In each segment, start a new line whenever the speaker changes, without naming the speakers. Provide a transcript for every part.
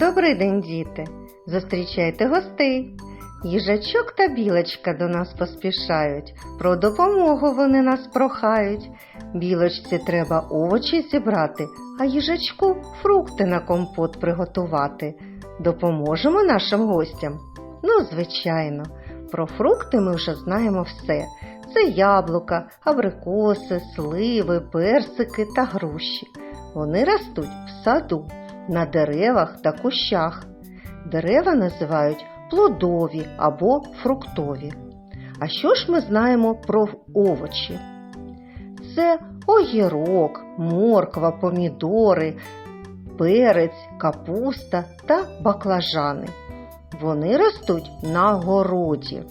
Добрий день, діти! Зустрічайте гостей. Їжачок та білочка до нас поспішають. Про допомогу вони нас прохають. Білочці треба овочі зібрати, а їжачку фрукти на компот приготувати. Допоможемо нашим гостям? Ну, звичайно, про фрукти ми вже знаємо все. Це яблука, абрикоси, сливи, персики та груші. Вони ростуть в саду, на деревах та кущах. Дерева називають плодові або фруктові. А що ж ми знаємо про овочі? Це огірок, морква, помідори, перець, капуста та баклажани. Вони ростуть на городі.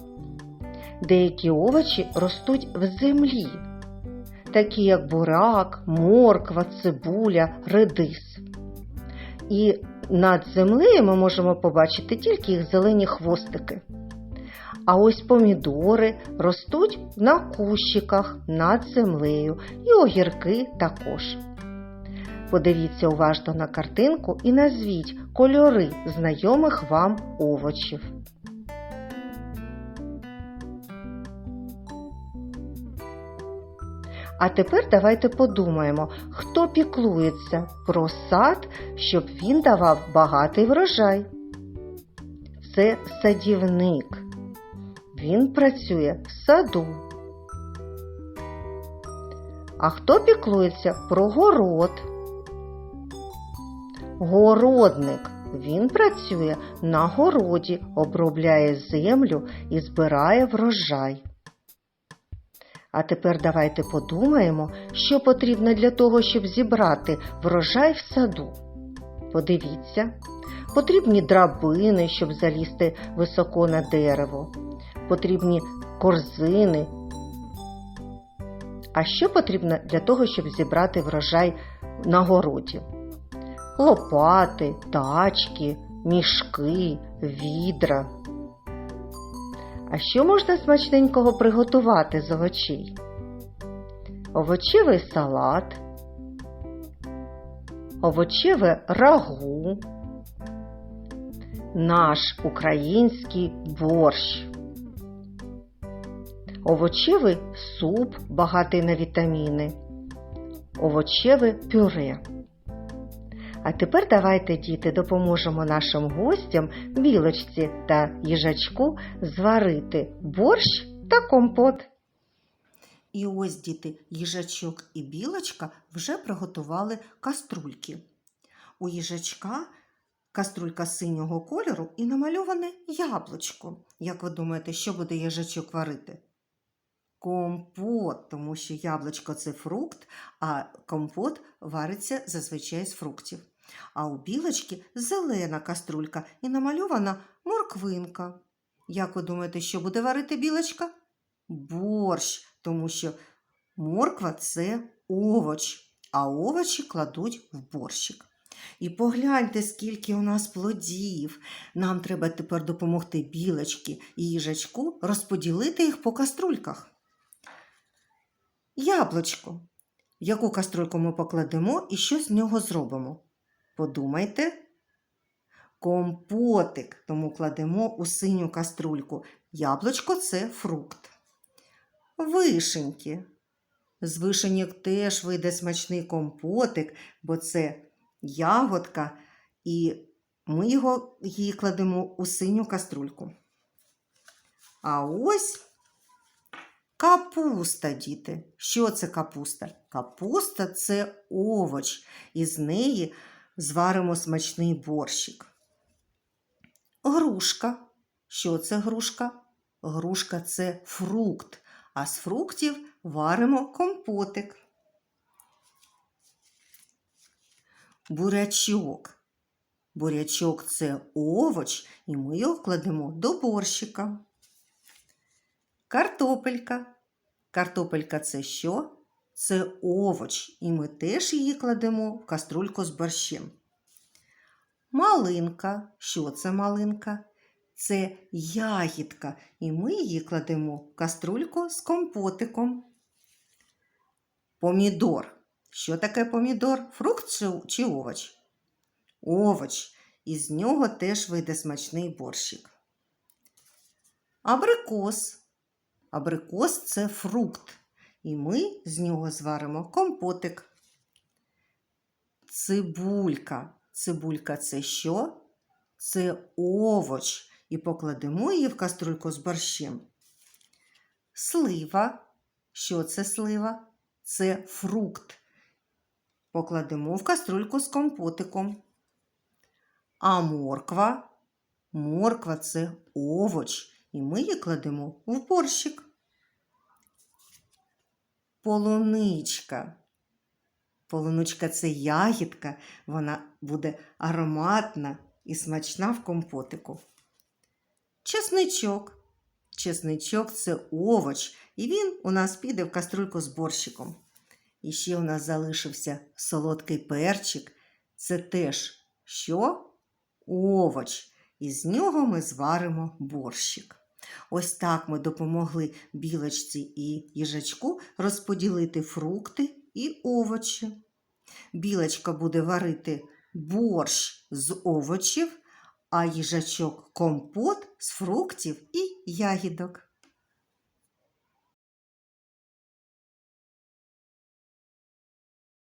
Деякі овочі ростуть в землі, такі як бурак, морква, цибуля, редис. І над землею ми можемо побачити тільки їх зелені хвостики. А ось помідори ростуть на кущиках над землею, і огірки також. Подивіться уважно на картинку і назвіть кольори знайомих вам овочів. А тепер давайте подумаємо, хто піклується про сад, щоб він давав багатий врожай. Це садівник. Він працює в саду. А хто піклується про город? Городник. Він працює на городі, обробляє землю і збирає врожай. А тепер давайте подумаємо, що потрібно для того, щоб зібрати врожай в саду. Подивіться, потрібні драбини, щоб залізти високо на дерево, потрібні корзини. А що потрібно для того, щоб зібрати врожай на городі? Лопати, тачки, мішки, відра. А що можна смачненького приготувати з овочей? Овочевий салат, овочеве рагу, наш український борщ, овочевий суп, багатий на вітаміни, овочеве пюре. А тепер давайте, діти, допоможемо нашим гостям, білочці та їжачку зварити борщ та компот.
І ось діти, їжачок і білочка вже приготували каструльки. У їжачка каструлька синього кольору і намальоване яблучко. Як ви думаєте, що буде їжачок варити? Компот, тому що яблучко це фрукт, а компот вариться зазвичай з фруктів. А у білочки зелена каструлька і намальована морквинка. Як ви думаєте, що буде варити білочка? Борщ, тому що морква це овоч, а овочі кладуть в борщик. І погляньте, скільки у нас плодів. Нам треба тепер допомогти білочці і їжачку розподілити їх по каструльках. Яблучко. Яку каструльку ми покладемо і що з нього зробимо? Подумайте. Компотик, тому кладемо у синю каструльку. Яблучко це фрукт. Вишеньки. З вишеньок теж вийде смачний компотик, бо це ягодка, і ми його її кладемо у синю каструльку. А ось капуста, діти. Що це капуста? Капуста це овоч, і з неї зваримо смачний борщик. Грушка. Що це грушка? Грушка це фрукт, а з фруктів варимо компотик. Бурячок. Бурячок це овоч, і ми його кладемо до борщика. Картопелька. Картопелька це що? Це овоч, і ми теж її кладемо в каструльку з борщем. Малинка. Що це малинка? Це ягідка, і ми її кладемо в каструльку з компотиком. Помідор. Що таке помідор? Фрукт чи, овоч? Овоч. і з нього теж вийде смачний борщик. Абрикос. Абрикос це фрукт, і ми з нього зваримо компотик. Цибулька. Цибулька це що? Це овоч. І покладемо її в каструльку з борщем. Слива. Що це слива? Це фрукт. Покладемо в каструльку з компотиком. А морква. Морква це овоч, і ми її кладемо в борщик. Полуничка. Полуничка це ягідка, вона буде ароматна і смачна в компотику. Чесничок. Чесничок це овоч, і він у нас піде в каструльку з борщиком. І ще у нас залишився солодкий перчик. Це теж що? Овоч. І з нього ми зваримо борщик. Ось так ми допомогли білочці і їжачку розподілити фрукти і овочі. Білочка буде варити борщ з овочів, а їжачок компот з фруктів і ягідок.